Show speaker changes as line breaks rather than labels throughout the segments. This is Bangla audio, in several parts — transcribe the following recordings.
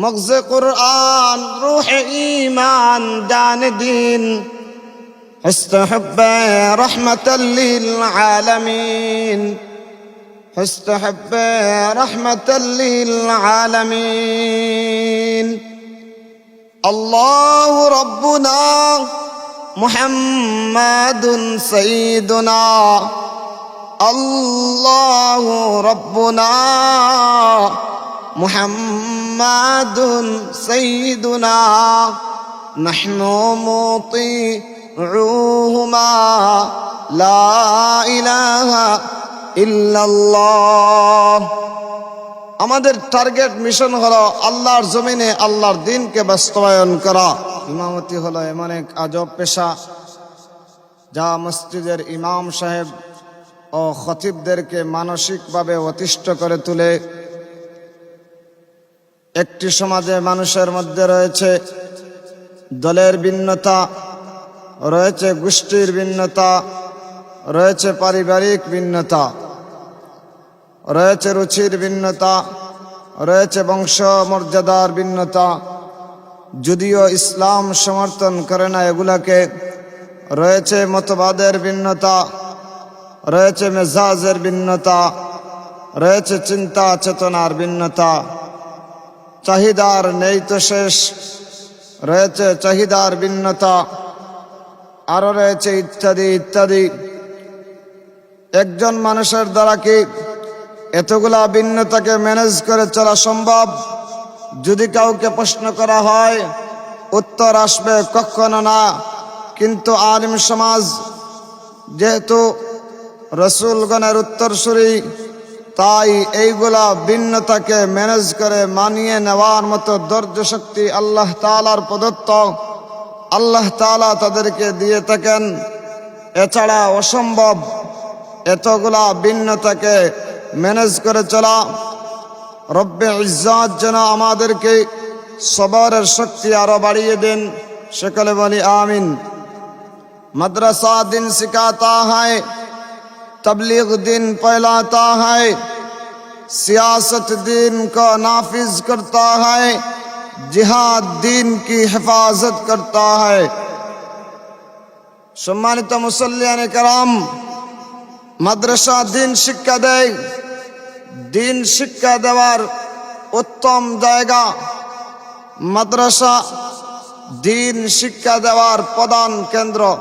مغز قرآن روح إيمان دان دين. استحب رحمة للعالمين. استحب رحمة للعالمين. الله ربنا محمد سيدنا. الله ربنا محمد سيدنا نحن مطيعوهما لا إله إلا الله আমাদের টার্গেট মিশন হলো আল্লাহর জমিনে আল্লাহর দিনকে বাস্তবায়ন করা ইমামতি হলো এমন এক আজব পেশা যা মসজিদের ইমাম সাহেব ও খতিবদেরকে মানসিকভাবে অতিষ্ঠ করে তুলে একটি সমাজে মানুষের মধ্যে রয়েছে দলের ভিন্নতা, রয়েছে গোষ্ঠীর ভিন্নতা, রয়েছে পারিবারিক ভিন্নতা, রয়েছে রুচির ভিন্নতা, রয়েছে বংশ মর্যাদার ভিন্নতা। যদিও ইসলাম সমর্থন করে না এগুলাকে, রয়েছে মতবাদের ভিন্নতা, রয়েছে মেজাজের ভিন্নতা, রয়েছে চিন্তা চেতনার ভিন্নতা। চাহিদার নেই তো শেষ। রয়েছে চাহিদার ভিন্নতা আরও রয়েছে ইত্যাদি ইত্যাদি। একজন মানুষের দ্বারা কি এতগুলা ভিন্নতাকে ম্যানেজ করে চলা সম্ভব? যদি কাউকে প্রশ্ন করা হয়, উত্তর আসবে কখনো না। কিন্তু আলিম সমাজ যেহেতু রসুলগণের উত্তরসূরি তাই এইগুলা ভিন্নতাকে ম্যানেজ করে মানিয়ে নেওয়ার মতো ধৈর্য শক্তি আল্লাহ তালার প্রদত্ত। আল্লাহ তালা তাদেরকে দিয়ে থাকেন। এছাড়া অসম্ভব এতগুলা ভিন্নতাকে ম্যানেজ করে চলা। রব্বে ইজাত যেন আমাদেরকে সবরের শক্তি আরও বাড়িয়ে দিন। সকলে বলি আমিন। মাদ্রাসা দিন শিখাতা হয়। تبلیغ دین پھیلاتا ہے، سیاست دین کا نافذ کرتا ہے، جہاد دین کی حفاظت کرتا ہے۔ سمانت مسلیہ کرام، مدرسہ دین شکا دے، دین شکا دیوار اتم دائگا مدرسہ دین শিক্ষা دوار پدان کندرو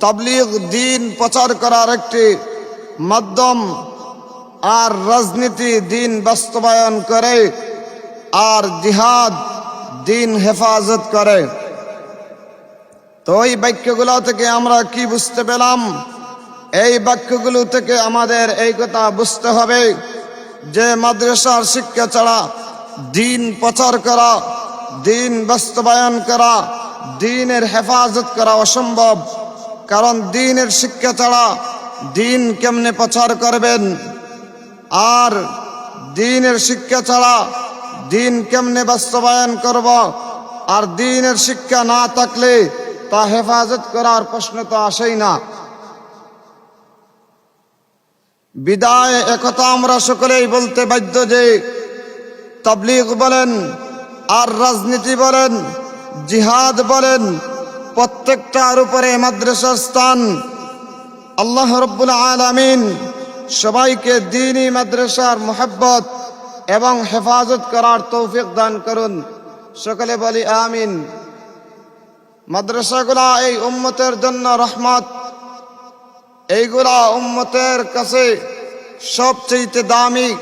তাবলিগ দিন প্রচার করার একটি মাধ্যম আর রাজনীতি দিন বাস্তবায়ন করে আর জিহাদ দিন হেফাজত করে। তো ওই বাক্যগুলো থেকে আমরা কি বুঝতে পেলাম? এই বাক্যগুলো থেকে আমাদের এই কথা বুঝতে হবে যে মাদ্রাসার শিক্ষা ছাড়া দিন প্রচার করা, দিন বাস্তবায়ন করা, দিনের হেফাজত করা অসম্ভব। কারণ দিনের শিক্ষা ছাড়া দিন কেমনে প্রচার করবেন? আর দিনের শিক্ষা ছাড়া দিন কেমনে বাস্তবায়ন করব? আর দিনের শিক্ষা না থাকলে তা হেফাজত করার প্রশ্ন তো আসেই না। বিদায় একথা আমরা সকলেই বলতে বাধ্য যে তাবলিগ বলেন, আর রাজনীতি বলেন, জিহাদ বলেন প্রত্যেকটার উপরে মাদ্রাসার স্থান। আল্লাহ রব্বুল আলামিন সবাইকে দিনই মাদ্রাসার মোহাব্বত এবং হেফাজত করার তৌফিক দান করুন। সকলে বলি আমিন। মাদ্রাসাগুলা এই উম্মতের জন্য রহমত। এইগুলা উম্মতের কাছে সবচেয়ে দামি।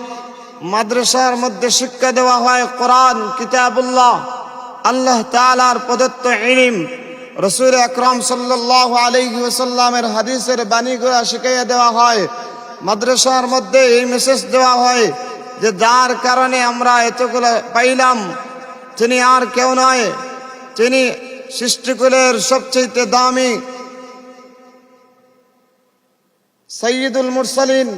মাদ্রাসার মধ্যে শিক্ষা দেওয়া হয় কোরআন, কিতাবুল্লাহ, আল্লাহ তালার প্রদত্ত ইলিম। রসুল আকরম সাল্লাহ আলহি ওসাল্লামের হাদিসের বাণীগুলা শিখাইয়া দেওয়া হয়। মাদ্রাসার মধ্যে এই মেসেজ দেওয়া হয় যে, যার কারণে আমরা এতগুলো পাইলাম তিনি আর কেউ নয় তিনি সৃষ্টিকুলের সবচেয়ে দামি সৈয়দুল মুরসালিন,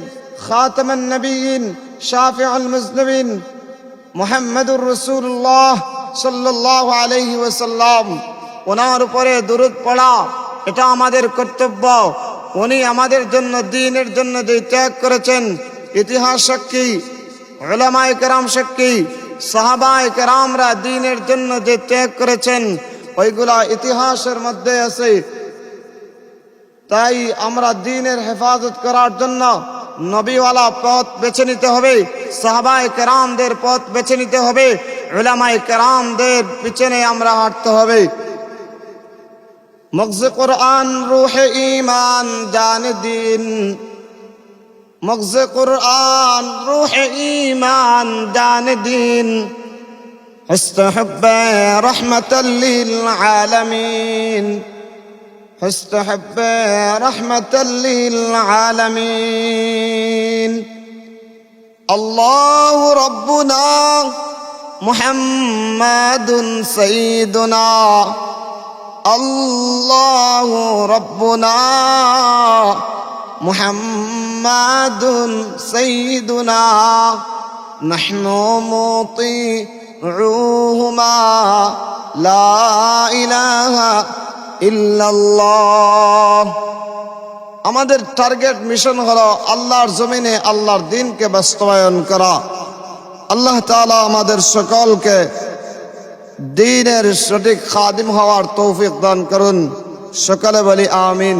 খাতমান নবীন শাফিউল মুজনবিন, মোহাম্মদুর রসুল্লাহ সাল্লাহ আলহি ওসাল্লাম ওনার উপরে দুরুদ পড়া, এটা আমাদের কর্তব্য। উনি আমাদের জন্য, দিনের জন্য যে ত্যাগ করেছেন, ইতিহাস সাক্ষী ওলামায় কেরাম সাক্ষী, সাহাবায় কেরামরা দিনের জন্য যে ত্যাগ করেছেন, ওইগুলা ইতিহাসের মধ্যে আছে। তাই আমরা দিনের হেফাজত করার জন্য নবীওয়ালা পথ বেছে নিতে হবে, সাহাবায় কেরামদের পথ বেছে নিতে হবে ওলামায় কেরামদের পিছনে আমরা হাঁটতে হবে। مغز قرآن روح إيمان جان دين مغز قرآن روح إيمان جان دين حست رحمة للعالمين حست رحمة للعالمين الله ربنا محمد سيدنا الله ربنا محمد سيدنا نحن مطيعوهما لا إله إلا الله আমাদের টার্গেট মিশন হলো আল্লাহর জমিনে আল্লাহর দিনকে বাস্তবায়ন করা আল্লাহ তাআলা আমাদের সকলকে দিনের সঠিক খাদিম হওয়ার তৌফিক দান করুন। সকালে বলি আমিন।